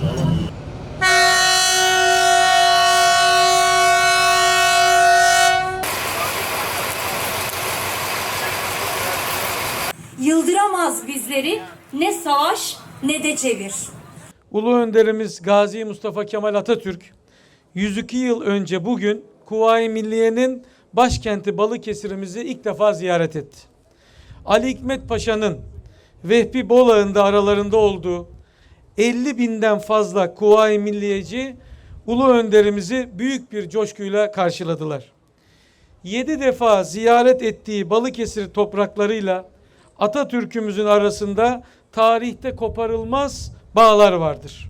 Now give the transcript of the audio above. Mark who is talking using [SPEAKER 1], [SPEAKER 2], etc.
[SPEAKER 1] Sağ olun. Yıldıramaz bizleri ne savaş ne de çevir.
[SPEAKER 2] Ulu önderimiz Gazi Mustafa Kemal Atatürk 102 yıl önce bugün Kuvayi Milliye'nin başkenti Balıkesir'imizi ilk defa ziyaret etti. Ali Hikmet Paşa'nın Vehbi Bolağ'ın da aralarında olduğu 50 binden fazla Kuvayi Milliyeci Ulu önderimizi büyük bir coşkuyla karşıladılar. Yedi defa ziyaret ettiği Balıkesir topraklarıyla Atatürk'ümüzün arasında tarihte koparılmaz bağlar vardır.